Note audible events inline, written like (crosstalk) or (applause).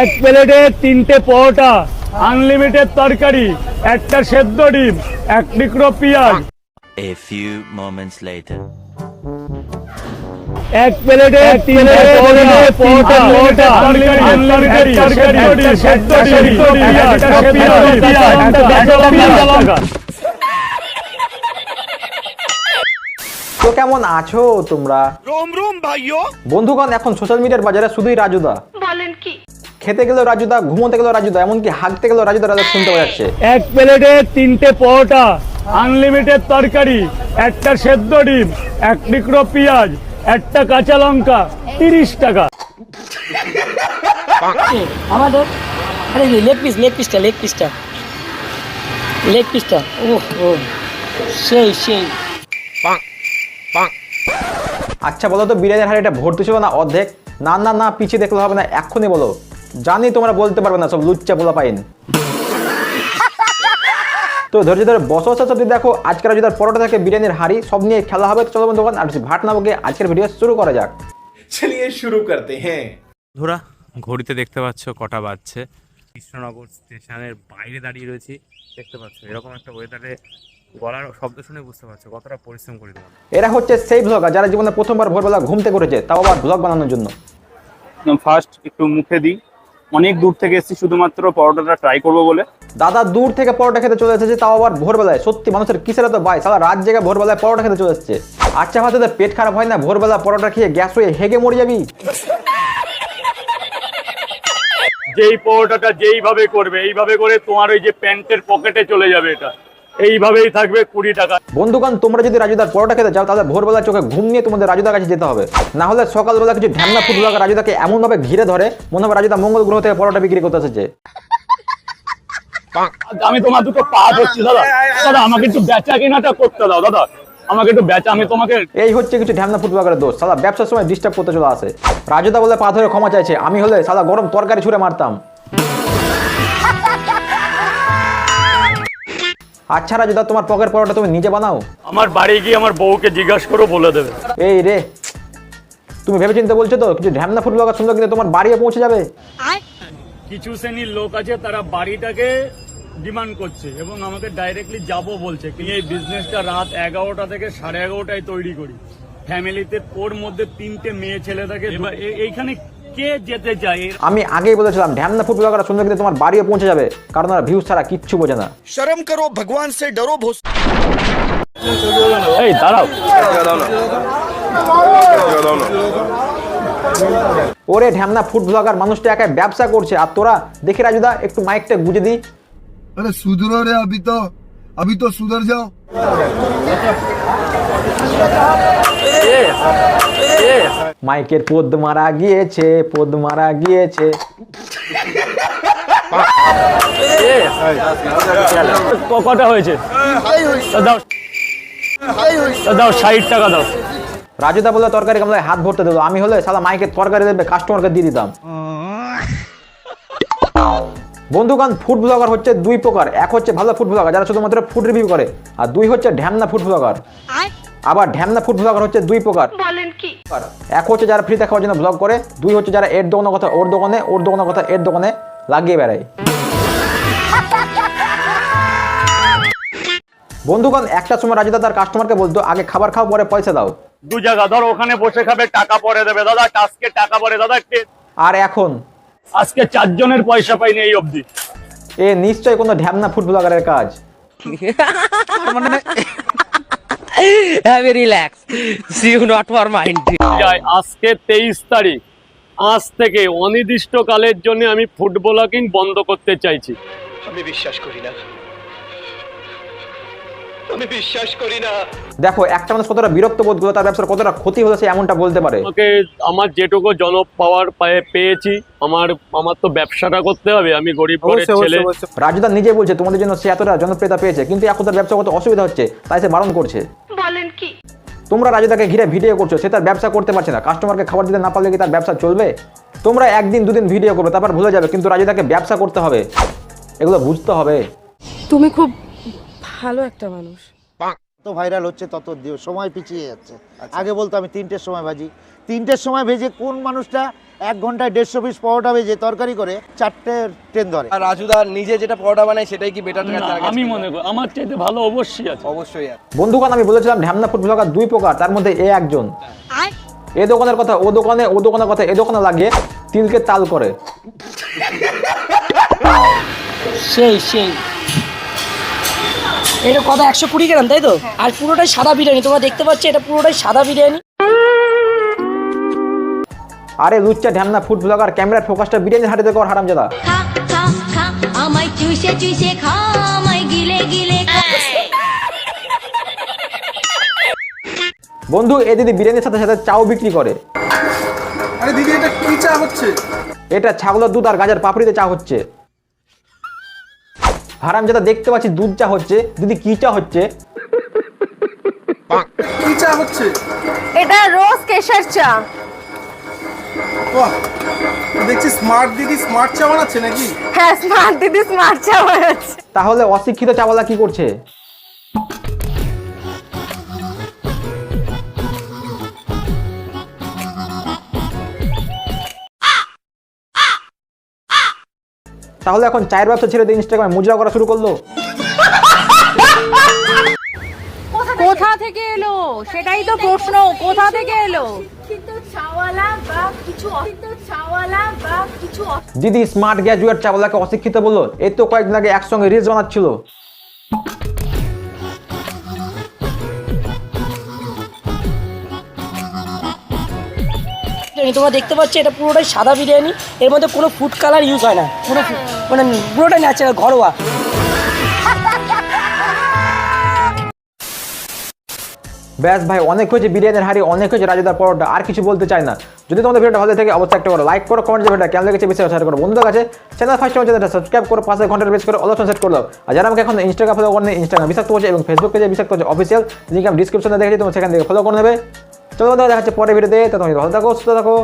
এক প্লেটে তিনটে পরোটা আনলিমিটেড তরকারি একটা সেদ্ধ ডিম এক টুকরো পিয়াজ। A few moments later. এক প্লেটে পরোটা পরোটা তো কেমন আছো তোমরা? রোম রোম ভাইও বন্ধুগণ এখন সোশ্যাল মিডিয়ার বাজারে শুধুই রাজুদা। বলেন কি? খেতে গেলেও রাজুদা ঘুমোতে গেলেও রাজুদা এমনকি হাঁকতে গেলেও রাজুদা রাজা শুনতে পাওয়া যাচ্ছে। এক প্লেটে তিনটে পরোটা আনলিমিটেড তরকারি একটা সেদ্ধ ডিম এক টুকরো পেঁয়াজ একটা কাঁচা লঙ্কা তিরিশ টাকা। আমাদের আরে লেগ পিস লেগ পিসটা লেগ পিসটা লেগ পিসটা ও ও সেই সেই। আচ্ছা বলো তো বিরিয়ানির হাড়ি এটা ভর্তি ছিল না অর্ধেক? না না না পিছিয়ে দেখলে হবে না এক্ষুনি বলো। জানি তোমরা বলতে পারবে না সব লুচ্চা বলা পাইন তো ধৈর্য ধরে বসো বসে সব দেখো আজকের যদি পরোটা থাকে বিরিয়ানির হাড়ি সব নিয়ে খেলা হবে চলো বন্ধু আর ভাট না আজকের ভিডিও শুরু করা যাক। চলিয়ে শুরু করতে হ্যাঁ। ধরা ঘড়িতে দেখতে পাচ্ছ কটা বাজছে। কৃষ্ণনগর স্টেশনের বাইরে দাঁড়িয়ে রয়েছি দেখতে পাচ্ছ এরকম একটা ওয়েদারে গলার শব্দ শুনে বুঝতে পারছ কতটা পরিশ্রম করি তোমার এরা হচ্ছে সেই ব্লগার যারা জীবনে প্রথমবার ভোরবেলা ঘুমতে করেছে তাও আবার ব্লগ বানানোর জন্য। ফার্স্ট একটু মুখে দিই। অনেক দূর থেকে এসেছি শুধুমাত্র পরোটাটা ট্রাই করব বলে। দাদা দূর থেকে পরোটা খেতে চলে এসেছে তাও আবার ভোরবেলায়। সত্যি মানুষের কিসের তো ভাই? সারা রাত জেগে ভোরবেলায় পরোটা খেতে চলে এসেছে। আচ্ছা ভাতে পেট খারাপ হয় না ভোরবেলা পরোটা খেয়ে গ্যাস হয়ে হেগে মরে যাবি। যেই পরোটাটা যেইভাবে করবে এইভাবে করে তোমার ওই যে প্যান্টের পকেটে চলে যাবে এটা। এইভাবেই থাকবে কুড়ি টাকা। বন্ধুগণ তোমরা যদি রাজুদার পরোটা খেতে চাও তাহলে ভোরবেলা চোখে ঘুম নিয়ে তোমাদের রাজুদার কাছে যেতে হবে। না হলে সকালবেলা কিছু ঢ্যামনা ফুট লাগা রাজুদাকে এমনভাবে ঘিরে ধরে মনে হবে রাজুদা মঙ্গল গ্রহ থেকে পরোটা বিক্রি করতে এসেছে। আমি তোমার দুটো পা ধরছি দাদা। দাদা আমাকে একটু বেচা কেনাটা করতে দাও দাদা। আমাকে একটু বেচা আমি তোমাকে এই হচ্ছে কিছু ঢ্যামনা ফুট লাগার দোষ। সালা ব্যবসার সময় ডিস্টার্ব করতে চলে আসে। রাজুদা বলে পা ধরে ক্ষমা চাইছে। আমি হলে সালা গরম তরকারি ছুঁড়ে মারতাম। আচ্ছা রাজুদা তোমার পকেট পরোটা তুমি নিজে বানাও? আমার বাড়ি গিয়ে আমার বউকে জিজ্ঞাসা করো বলে দেবে। এই রে তুমি ভেবে চিন্তে বলছো তো কিছু ঢ্যামনা ফুট লাগা সুন্দর কিন্তু তোমার বাড়িও পৌঁছে যাবে? কিছু শ্রেণির লোক আছে তারা বাড়িটাকে ডিমান্ড করছে এবং আমাকে ডাইরেক্টলি যাব বলছে। কিন্তু এই বিজনেসটা রাত এগারোটা থেকে সাড়ে এগারোটায় তৈরি করি। ফ্যামিলিতে ওর মধ্যে তিনটে মেয়ে ছেলে থাকে। এইখানে কে যেতে চায়? আমি আগেই বলেছিলাম ঢ্যামনা ফুট ব্লগাররা সুন্দর কিন্তু তোমার বাড়িও পৌঁছে যাবে। কারণ ওরা ভিউজ ছাড়া কিচ্ছু বোঝে না। শরম করো ভগবান সে ডরো ভোস। এই দাঁড়াও। ওরে ঢ্যামনা ফুড ব্লগার মানুষটা একা ব্যবসা করছে। আর তোরা দেখে রাজুদা একটু মাইকটা গুজে দি আরে সুধরো রে আবি তো আবি তো সুধর যাও। মাইকের পদ মারা গিয়েছে পদ মারা গিয়েছে। কটা হয়েছে? দাও। দাও ষাট টাকা দাও। রাজুদা বলে তরকারি গামলায় হাত ভরতে দেবো। আমি হলে সালা মাইকের তরকারি দেবে কাস্টমারকে দিয়ে দিতাম। বন্ধুগণ ফুড ব্লগার হচ্ছে দুই প্রকার। এক হচ্ছে ভালো ফুড ব্লগার যারা শুধুমাত্র ফুড রিভিউ করে আর দুই হচ্ছে ঢ্যামনা ফুড ব্লগার আবার ঢ্যামনা ফুড ব্লগার হচ্ছে দুই প্রকার। বলেন কি? এক হচ্ছে যারা ফ্রিতে খাওয়ার জন্য ব্লগ করে দুই হচ্ছে যারা এর দোকানের কথা ওর দোকানে ওর দোকানের কথা এর দোকানে লাগিয়ে বেড়ায়। বন্ধুগণ একটা সময় রাজুদা তার কাস্টমারকে বলতো আগে খাবার খাও পরে পয়সা দাও। দু জায়গা ধর ওখানে বসে খাবে টাকা পরে দেবে। দাদা আজকে টাকা পরে দাদা আর এখন? আজকে চারজনের পয়সা পাইনি এই অবধি। এ নিশ্চয় কোনো ঢ্যামনা ফুড ব্লগারের কাজ। (laughs) Have relax see you not for mind আজকে তেইশ তারিখ। আজ থেকে অনির্দিষ্টকালের জন্য আমি ফুটবলাকিং বন্ধ করতে চাইছি। আমি বিশ্বাস করি না। আমি বিশ্বাস করি না। দেখো একটা মানুষ কতটা বিরক্ত বোধ করল তার ব্যবসার কতটা ক্ষতি হয়েছে এমনটা বলতে পারে। আমাকে আমার যেটুকু জন পাওয়ার পায়ে পেয়েছি আমার আমার তো ব্যবসাটা করতে হবে। আমি গরিব ঘরের ছেলে। রাজুদা নিজে বলছে তোমাদের জন্য সে এতটা জনপ্রিয়তা পেয়েছে কিন্তু এখন তার ব্যবসা করতে অসুবিধা হচ্ছে তাই সে বারণ করছে। তোমরা রাজুদাকে ঘিরে ভিডিও করছ সে তার ব্যবসা করতে পারছে না। কাস্টমারকে খাবার দিতে না পারলে কি তার ব্যবসা চলবে? তোমরা একদিন দুদিন ভিডিও করবে তারপর ভুলে যাবে কিন্তু রাজুদাকে ব্যবসা করতে হবে। এগুলো বুঝতে হবে। তুমি খুব ভালো একটা মানুষ। তো ভাইরাল হচ্ছে তত দিও সময় পিছিয়ে যাচ্ছে। আগে বলতো আমি তিনটের সময় ভাজি। তিনটের সময় ভেজে কোন মানুষটা এক ঘন্টায় দেড়শো পিস পরোটা ভেজে তরকারি করে চারটে ট্রেন ধরে? আর রাজুদা নিজে যেটা পরোটা বানায় সেটাই কি বেটার আমি মনে করি আমার চাইতে ভালো অবশ্যই আছে। অবশ্যই বন্ধুগণ আমি বলেছিলাম ঢ্যামনা ফুড ব্লগার দুই প্রকার তার মধ্যে এ একজন। এ দোকানের কথা ও দোকানে ও দোকানের কথা এ দোকানে লাগিয়ে তিলকে তাল করে। সেই সেই। এটা কত একশো কুড়ি গ্রাম তাই তো? আর পুরোটাই সাদা বিরিয়ানি তোমরা দেখতে পাচ্ছ এটা পুরোটাই সাদা বিরিয়ানি। আরে লুচ্চা ঢ্যামনা ফুড ব্লগার ক্যামেরার ফোকাসটা বিরিয়ানির হাতে কর হারামজাদা। খা খা খা আমায় চুষে চুষে খা আমায় গিলে গিলে বন্ধু এ দিদি বিরিয়ানির সাথে সাথে চাও বিক্রি করে। আরে দিদি এটা কি চা হচ্ছে? এটা ছাগলের দুধ আর গাজার পাপড়িতে চা হচ্ছে। হারাম যেটা দেখতে পাচ্ছি দুধ চা হচ্ছে। দিদি কি চা হচ্ছে? কি চা হচ্ছে? এটা রোজ কেশর চা। বাহ। দেখছি স্মার্ট দিদি স্মার্ট চা বানাচ্ছে নাকি? হ্যাঁ স্মার্ট দিদি স্মার্ট চা বানাচ্ছে। তাহলে অশিক্ষিত চাওয়ালা কি করছে? তাহলে এখন চায়ের ব্যবসা ছেড়ে দিয়ে ইনস্টাগ্রামে মুজরা করা শুরু করল? কোথা থেকে এলো? সেটাই তো প্রশ্ন। কোথা থেকে এলো? দিদি স্মার্ট গ্র্যাজুয়েট চাওয়ালাকে অশিক্ষিত বলল? এই তো কয়েকদিন আগে একসঙ্গে রিলস বানাচ্ছিল। বিরিয়ানি তোমরা দেখতে পাচ্ছ এটা পুরোটাই সাদা বিরিয়ানি। এর মধ্যে কোনো ফুড কালার ইউজ হয় না। কোনো food- মানে পুরোটাই ন্যাচারাল ঘরোয়া। ব্যাস ভাই, অনেক হয়েছে বিরিয়ানির হাড়ি, অনেক হয়েছে রাজুদার পরোটা, আর কিছু বলতে চাই না। যদি তোমাদের ভিডিওটা ভালো থেকে, অবশ্যই একটা করো লাইক করো কমেন্ট ভিডিওটা কেমন লেগেছে বেশি শেয়ার করো বন্ধুদের কাছে চ্যানেল ফার্স্ট টাইম চ্যানেলটা সাবস্ক্রাইব করো পাশে ঘণ্টার বেশ করে অলপশন সেট করে আর যারা আমাকে এখন ইনস্টাগ্রাম ফলো করে ইনস্টাগ্রাম বিষাক্ত হচ্ছে এবং ফেসবুক পেজে বিষাক্ত হচ্ছে অফিসিয়াল লিঙ্ক আমি ডিসক্রিপশনে দেখেছি, তোমরা সেখান থেকে ফলো করে নেবে। চলো বন্ধুরা দেখা হচ্ছে পরে ভিডিওতে তো তুমি ভালো থাকো, সুস্থ থাকো।